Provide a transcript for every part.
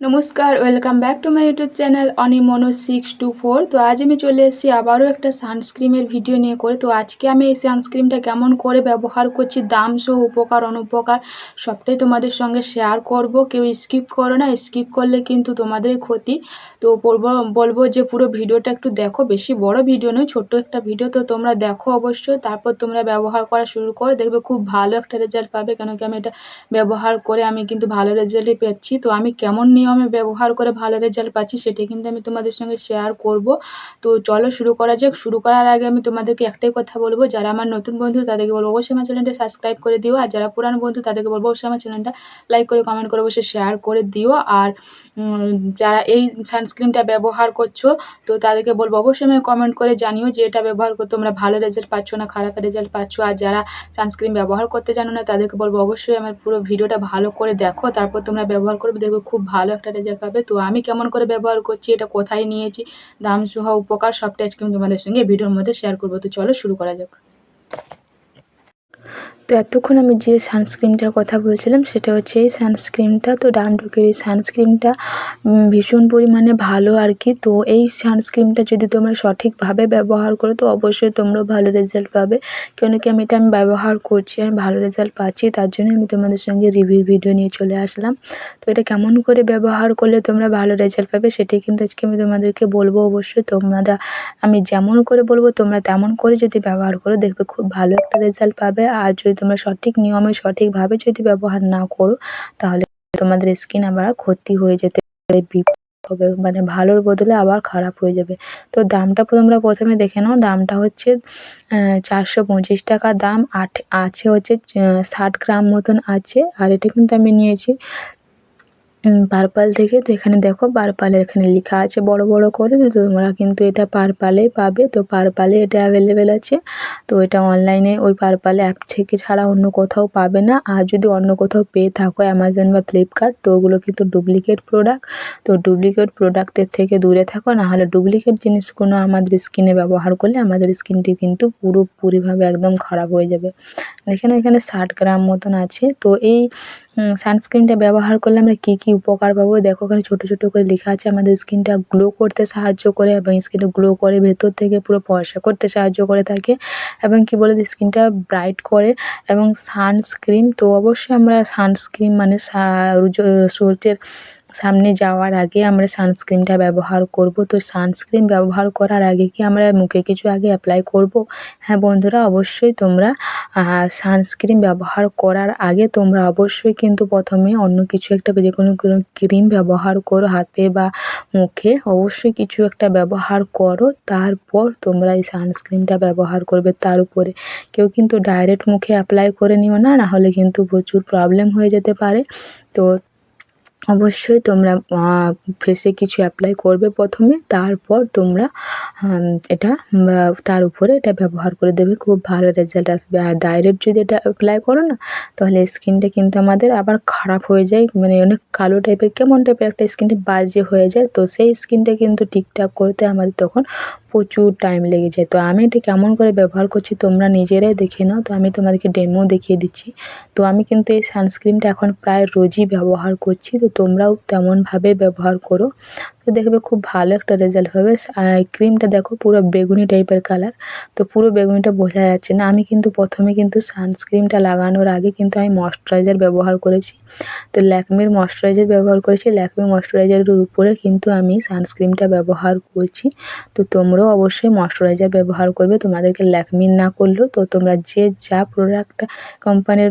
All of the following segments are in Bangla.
নমস্কার, welcome back to my YouTube channel অনিমনো six two four. তো আজ আমি চলে এসেছি আবারও একটা সানস্ক্রিমের ভিডিও নিয়ে করে। তো আজকে আমি এই সানস্ক্রিমটা কেমন করে ব্যবহার করছি, দাম সহ উপকার, অনুপকার, সবটাই তোমাদের সঙ্গে শেয়ার করব। কেউ স্কিপ করো না স্কিপ করলে কিন্তু তোমাদেরই ক্ষতি। তো বলব যে পুরো ভিডিওটা একটু দেখো, বেশি বড় ভিডিও নয়, ছোট্ট একটা ভিডিও। তো তোমরা দেখো অবশ্যই তারপর তোমরা ব্যবহার করা শুরু করো, দেখবে খুব ভালো একটা রেজাল্ট পাবে। কেন কি আমি এটা ব্যবহার করে আমি কিন্তু ভালো রেজাল্টই পেয়েছি। তো আমি কেমন নিয়মে ব্যবহার করে ভালো রেজাল্ট পাচ্ছি, সেটা কিন্তু আমি তোমাদের সঙ্গে শেয়ার করব। তো চলো শুরু করা যাক। শুরু করার আগে আমি তোমাদেরকে একটাই কথা বলব, যারা আমার নতুন বন্ধু তাদেরকে বলব অবশ্যই আমার চ্যানেলটা সাবস্ক্রাইব করে দিও, আর যারা পুরানো বন্ধু তাদেরকে বলব অবশ্যই আমার চ্যানেলটা লাইক করে কমেন্ট করে অবশ্যই শেয়ার করে দিও। আর যারা এই সানস্ক্রিনটা ব্যবহার করছ, তো তাদেরকে বলব অবশ্যই আমি কমেন্ট করে জানিও যে এটা ব্যবহার করে তোমরা ভালো রেজাল্ট পাচ্ছ না খারাপ রেজাল্ট পাচ্ছ। আর যারা সানস্ক্রিন ব্যবহার করতে জানো না, তাদেরকে বলব অবশ্যই আমার পুরো ভিডিওটা ভালো করে দেখো, তারপর তোমরা ব্যবহার করবে, দেখবে খুব ভালো একটা রেজাল্ট পাবে। তো আমি কেমন করে ব্যবহার করছি, এটা কোথায় নিয়েছি, দাম সহ উপকার সবটাই আজকে আমি তোমাদের সঙ্গে ভিডিওর মধ্যে শেয়ার করব। তো চলো শুরু করা যাক। তো এতক্ষণ আমি যে সানস্ক্রিনটার কথা বলছিলাম, সেটা হচ্ছে এই সানস্ক্রিনটা তো ডানডুকের এই সানস্ক্রিনটা ভীষণ পরিমাণে ভালো আর কি। তো এই সানস্ক্রিনটা যদি তোমরা সঠিকভাবে ব্যবহার করো, তো অবশ্যই তোমরাও ভালো রেজাল্ট পাবে। কেন কি আমি এটা আমি ব্যবহার করছি, আমি ভালো রেজাল্ট পাচ্ছি, তার জন্য আমি তোমাদের সঙ্গে রিভিউ ভিডিও নিয়ে চলে আসলাম। তো এটা কেমন করে ব্যবহার করলে তোমরা ভালো রেজাল্ট পাবে, সেটাই কিন্তু আজকে আমি তোমাদেরকে বলব। অবশ্যই তোমরা, আমি যেমন করে বলব, তোমরা তেমন করে যদি ব্যবহার করো, দেখবে খুব ভালো একটা রেজাল্ট পাবে। আর যদি তোমরা সঠিক নিয়মে, সঠিকভাবে যদি ব্যবহার না করো, তাহলে তোমাদের স্কিন আবার ক্ষতি হয়ে যেতে হবে মানে ভালোর বদলে আবার খারাপ হয়ে যাবে। তো দামটা তোমরা প্রথমে দেখে নাও। দামটা হচ্ছে চারশো পঁচিশ টাকা। দাম আট, আছে হচ্ছে ষাট গ্রাম মতন আছে। আর এটা কিন্তু আমি নিয়েছি পারপাল থেকে তো এখানে দেখো পারপালের এখানে লেখা আছে বড় বড় করে, তো তোমরা কিন্তু এটা পারপালে পাবে। তো পারপালে এটা অ্যাভেলেবেল আছে। তো এটা অনলাইনে ওই পারপালে অ্যাপ থেকে ছাড়া অন্য কোথাও পাবে না। আর যদি অন্য কোথাও পেয়ে থাকো অ্যামাজন বা ফ্লিপকার্ট তো ওগুলো কিন্তু ডুপ্লিকেট প্রোডাক্ট তো ডুপ্লিকেট প্রোডাক্টের থেকে দূরে থাকো, নাহলে ডুপ্লিকেট জিনিসগুলো আমাদের স্কিনে ব্যবহার করলে আমাদের স্কিনটি কিন্তু পুরোপুরিভাবে একদম খারাপ হয়ে যাবে। দেখেন এখানে ষাট গ্রাম মতন আছে। তো এই সানস্ক্রিনটা ব্যবহার করলে আমরা কী কী উপকার পাবো? দেখো ওখানে ছোটো ছোটো করে লেখা আছে, আমাদের স্কিনটা গ্লো করতে সাহায্য করে এবং স্কিনটা গ্লো করে, ভেতর থেকে পুরো ফর্সা করতে সাহায্য করে থাকে এবং কী বলে স্কিনটা ব্রাইট করে এবং সানস্ক্রিন তো অবশ্যই আমরা সানস্ক্রিন মানে সূর্যের সামনে যাওয়ার আগে আমরা সানস্ক্রিনটা ব্যবহার করব। তো সানস্ক্রিন ব্যবহার করার আগে কি আমরা মুখে কিছু আগে অ্যাপ্লাই করব? হ্যাঁ বন্ধুরা, অবশ্যই তোমরা সানস্ক্রিন ব্যবহার করার আগে তোমরা অবশ্যই কিন্তু প্রথমে অন্য কিছু একটা, যে কোনো কোনো ক্রিম ব্যবহার করো হাতে বা মুখে। অবশ্যই কিছু একটা ব্যবহার করো, তারপর তোমরা এই সানস্ক্রিনটা ব্যবহার করবে। তার উপরে কেউ কিন্তু ডাইরেক্ট মুখে অ্যাপ্লাই করে নিও না, নাহলে কিন্তু প্রচুর প্রবলেম হয়ে যেতে পারে। তো অবশ্যই তোমরা ফেসে কিছু অ্যাপ্লাই করবে প্রথমে, তারপর তোমরা এটা তার উপরে এটা ব্যবহার করে দেবে, খুব ভালো রেজাল্ট আসবে। আর ডাইরেক্ট যদি এটা অ্যাপ্লাই করো না, তাহলে স্কিনটা কিন্তু আমাদের আবার খারাপ হয়ে যায় মানে অনেক কালো টাইপের কেমন টাইপের একটা স্কিনটা বাজে হয়ে যায়, তো সেই স্কিনটা কিন্তু ঠিকঠাক করতে আমাদের তখন প্রচুর টাইম লেগে যায়। তো আমি এটা কেমন করে ব্যবহার করছি, তোমরা নিজেরাই দেখে নাও, তো আমি তোমাদেরকে ডেমো দেখিয়ে দিচ্ছি। তো আমি কিন্তু এই সানস্ক্রিনটা এখন প্রায় রোজই ব্যবহার করছি, তো তোমরাও তেমনভাবে ব্যবহার করো। তো দেখবে খুব ভালো একটা রেজাল্ট হবে। ক্রিমটা দেখো পুরো বেগুনি টাইপের কালার তো পুরো বেগুনিটা বোঝা যাচ্ছে না। আমি কিন্তু প্রথমে কিন্তু সানস্ক্রিনটা লাগানোর আগে কিন্তু আমি ময়শ্চারাইজার ব্যবহার করেছি। তো ল্যাকমির ময়শ্চারাইজার ব্যবহার করেছি। ল্যাকমি ময়শ্চারাইজারের উপরে কিন্তু আমি সানস্ক্রিনটা ব্যবহার করছি। তো তোমরাও অবশ্যই ময়শ্চারাইজার ব্যবহার করবে। তোমাদেরকে ল্যাকমির না করলেও তো তোমরা যে যা প্রোডাক্ট কোম্পানির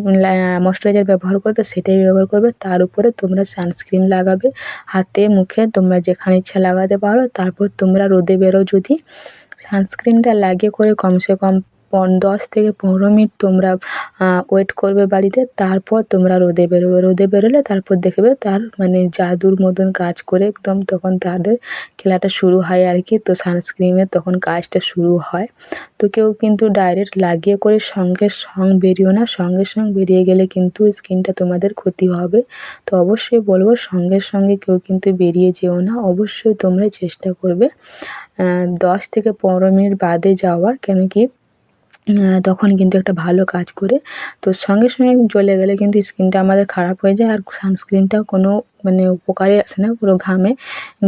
ময়শ্চারাইজার ব্যবহার করো, তো সেটাই ব্যবহার করবে। তার উপরে তোমরা সানস্ক্রিন লাগাবে। হাতে, মুখে তোমরা যেখানে ইচ্ছা লাগাতে পারো। তারপর তোমরা রোদে বেরো যদি। সানস্ক্রিনটা লাগে করে কমসে কম দশ থেকে পনেরো মিনিট তোমরা ওয়েট করবে বাড়িতে, তারপর তোমরা রোদে বেরোবে। রোদে বেরোলে তারপর দেখবে তার মানে জাদুর মতন কাজ করে একদম তখন তাদের খেলাটা শুরু হয় আর কি। তো সানস্ক্রিনের তখন কাজটা শুরু হয়। তো কেউ কিন্তু ডাইরেক্ট লাগিয়ে করে সঙ্গে সঙ্গ বেরিও না। সঙ্গে সঙ্গে বেরিয়ে গেলে কিন্তু স্কিনটা তোমাদের ক্ষতি হবে। তো অবশ্যই বলব সঙ্গে সঙ্গে কেউ কিন্তু বেরিয়ে যেও না। অবশ্যই তোমরা চেষ্টা করবে দশ থেকে পনেরো মিনিট বাদে যাওয়ার। কেন কি তখন কিন্তু একটা ভালো কাজ করে। তো সঙ্গে সঙ্গে জ্বলে গেলে কিন্তু স্কিনটা আমাদের খারাপ হয়ে যায় আর সানস্ক্রিনটা কোনো মানে উপকারে আসে না, পুরো ঘামে,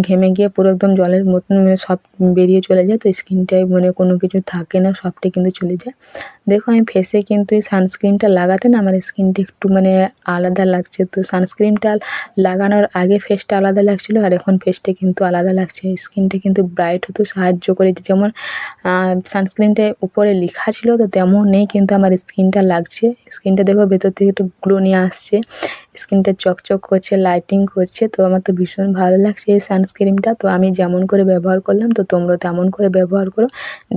ঘেমে গিয়ে পুরো একদম জলের মতন মানে সব বেরিয়ে চলে যায়, তো স্কিনটায় মানে কোনো কিছু থাকে না, সবটাই কিন্তু চলে যায়। দেখো, আমি ফেসে কিন্তু এই সানস্ক্রিনটা লাগাতে না আমার স্কিনটা একটু মানে আলাদা লাগছে, তো সানস্ক্রিনটা লাগানোর আগে ফেসটা আলাদা লাগছিল, আর এখন ফেসটা কিন্তু আলাদা লাগছে। স্কিনটা কিন্তু ব্রাইট হতেও সাহায্য করে, যেমন সানস্ক্রিনটায় উপরে লেখা ছিল, তো তেমন নেই কিন্তু আমার স্কিনটা লাগছে। স্কিনটা দেখো ভেতর থেকে একটু গ্লো নিয়ে আসছে স্কিনটা চকচক করছে লাইটিং করছে, তো আমার তো ভীষণ ভালো লাগছে এই সানস্ক্রিনটা তো আমি যেমন করে ব্যবহার করলাম, তো তোমরাও তেমন করে ব্যবহার করো,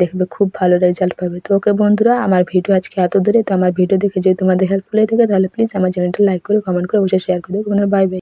দেখবে খুব ভালো রেজাল্ট পাবে। তো ওকে বন্ধুরা, আমার ভিডিও আজকে এত দূরে, তো আমার ভিডিও দেখে যদি তোমাদের হেল্পফুল হয়ে থাকে, তাহলে প্লিজ আমার চ্যানেলটা লাইক করে কমেন্ট করে অবশ্যই শেয়ার করে দেবো বন্ধুরা বাই বাই